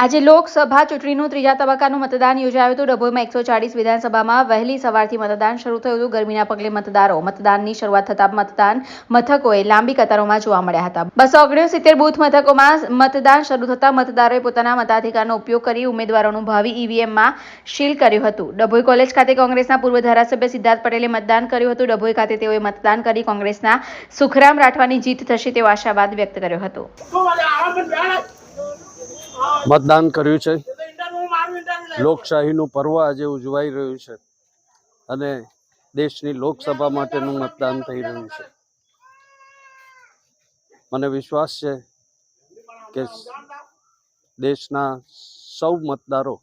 આજે લોકસભા ચૂંટણીનું ત્રીજા તબક્કાનું મતદાન યોજાયું હતું. ડભોઈમાં એકસો ચાળીસ વિધાનસભામાં વહેલી સવારથી મતદાન શરૂ થયું હતું. ગરમીના પગલે મતદારો મતદાનની શરૂઆત થતાં મતદાન મથકોએ લાંબી કતારોમાં જોવા મળ્યા હતા. બસો ઓગણસિત્તેર બૂથ મથકોમાં મતદાન શરૂ થતાં મતદારોએ પોતાના મતાધિકારનો ઉપયોગ કરી ઉમેદવારોનું ભાવિ ઈવીએમમાં શીલ કર્યું હતું. ડભોઈ કોલેજ ખાતે કોંગ્રેસના પૂર્વ ધારાસભ્ય સિદ્ધાર્થ પટેલે મતદાન કર્યું હતું. ડભોઈ ખાતે તેઓએ મતદાન કરી કોંગ્રેસના સુખરામ રાઠવાની જીત થશે તેવો આશાવાદ વ્યક્ત કર્યો હતો. મતદાન કર્યું છે. લોકશાહીનું પર્વ આજે ઉજવાઈ રહ્યું છે અને દેશની લોકસભા માટેનું મતદાન થઈ રહ્યું છે. મને વિશ્વાસ છે કે દેશના સૌ મતદારો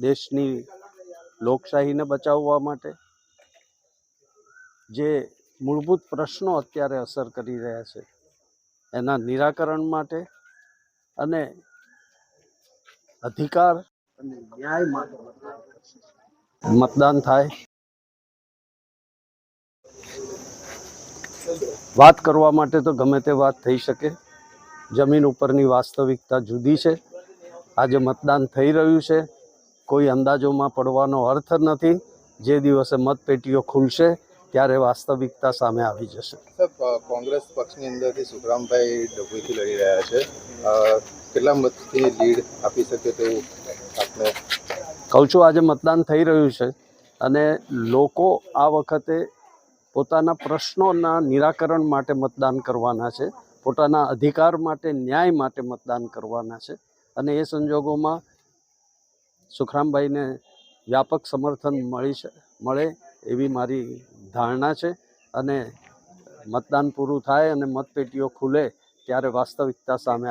દેશની લોકશાહીને બચાવવા માટે જે મૂળભૂત પ્રશ્નો અત્યારે અસર કરી રહ્યા છે એના નિરાકરણ માટે અને અધિકાર મતદાન થાય. વાત કરવા માટે તો ગમે તે વાત થઈ શકે. જમીન ઉપરની વાસ્તવિકતા જુદી છે. આજે મતદાન થઈ રહ્યું છે. કોઈ અંદાજોમાં પડવાનો અર્થ નથી. જે દિવસે મતપેટીઓ ખુલશે ત્યારે વાસ્તવિકતા સામે આવી જશે. કોંગ્રેસ પક્ષની અંદરથી સુખરામભાઈ ડભોઈથી લડી રહ્યા છે. કેટલા મતથી લીડ આપી શકે તેવું આપણે કહું છું આજે મતદાન થઈ રહ્યું છે અને લોકો આ વખતે પોતાના પ્રશ્નોના નિરાકરણ માટે મતદાન કરવાના છે પોતાના અધિકાર માટે ન્યાય માટે મતદાન કરવાના છે અને એ સંજોગોમાં સુખરામભાઈને વ્યાપક સમર્થન મળી છે મળે એવી મારી ધારણા છે અને મતદાન પૂરું થાય અને મતપેટીઓ ખુલે ત્યારે વાસ્તવિકતા સામે આવે.